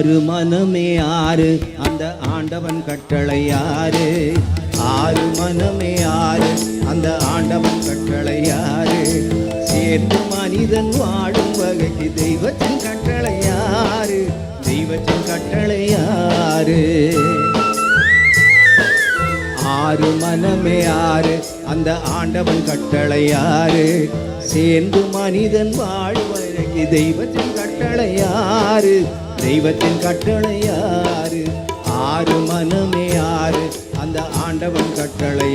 ஆறு மனமே ஆறு அந்த ஆண்டவன் கட்டளை யாரு? ஆறு மனமே ஆறு அந்த ஆண்டவன் கட்டளை யாரு? சேர்ந்து மனிதன் வாழும் வகைக்கு தெய்வத்தின் கட்டளை யாரு? தெய்வத்தின் கட்டளை யாரு? ஆறு மனமே ஆறு அந்த ஆண்டவன் கட்டளை யாரு? சேர்ந்து மனிதன் வாழ்வதற்கு தெய்வத்தின் கட்டளை யாரு? தெய்வத்தின் கட்டளை யாரு? ஆறு மனமே ஆறு. அந்த ஆண்டவன் கட்டளை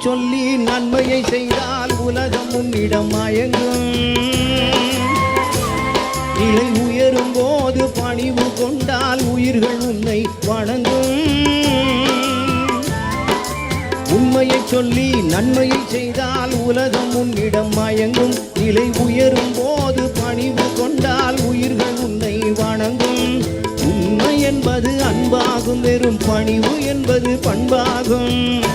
சொல்லி நன்மையை செய்தால் உலகம் உன்னிடம் மயங்கும். நிலை உயரும் போது பணிவு கொண்டால் உயிர்கள் உன்னை வணங்கும். உண்மையை சொல்லி நன்மையை செய்தால் உலகம் உன்னிடம் மயங்கும். நிலை உயரும் போது பணிவு கொண்டால் உயிர்கள் உன்னை வணங்கும். உண்மை என்பது அன்பாகும் வெறும் பணிவு என்பது பண்பாகும்.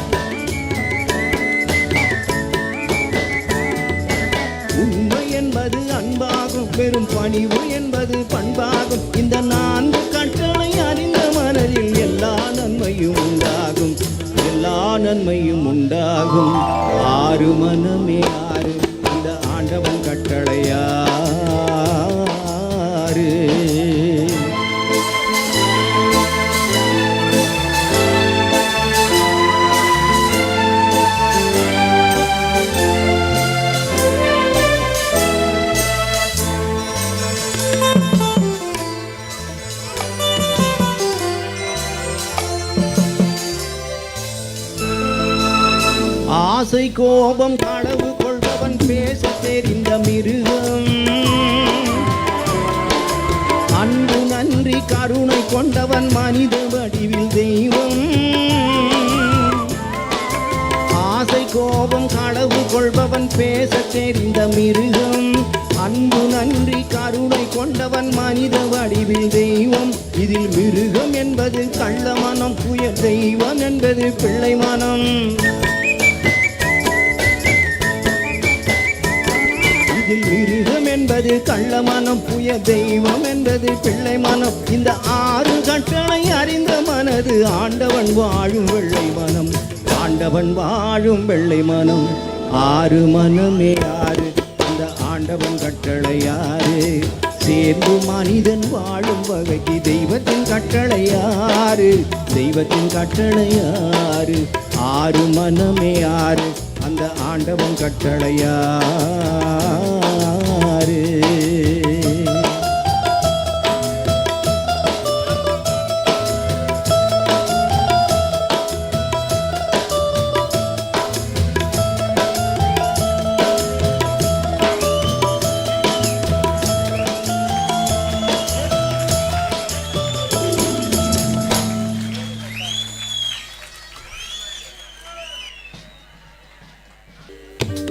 என்பது அன்பாகும். பெரும் பணிவு என்பது பண்பாகும். இந்த நான்கு கட்டளை அறிந்த மனதில் எல்லா நன்மையும் உண்டாகும். எல்லா நன்மையும் உண்டாகும். ஆறு மனமே கோபம் களவு கொள்பவன் பேச தெரிந்த மிருகம். அன்பு நன்றி கருணை கொண்டவன் மனித வடிவில் தெய்வம். ஆசை கோபம் களவு கொள்பவன் பேச தெரிந்த மிருகம். அன்பு நன்றி கருணை கொண்டவன் மனித வடிவில் தெய்வம். இதில் மிருகம் என்பது கள்ள மனம் புயல் தெய்வம் என்பது பிள்ளை மனம். மிருகம் என்பது கள்ள மனம் புய தெய்வம் என்பது பிள்ளை மனம். இந்த ஆறு கட்டளை அறிந்த மனது ஆண்டவன் வாழும் வெள்ளை மனம். ஆண்டவன் வாழும் வெள்ளை மனம். ஆறு மனமே ஆறு இந்த ஆண்டவன் கட்டளை யாரு சேர்ந்து மனிதன் வாழும் வகைக்கு தெய்வத்தின் கட்டளை யாரு தெய்வத்தின் கட்டளை யாரு ஆறு மனமே ஆறு அந்த ஆண்டவன் கட்டளையா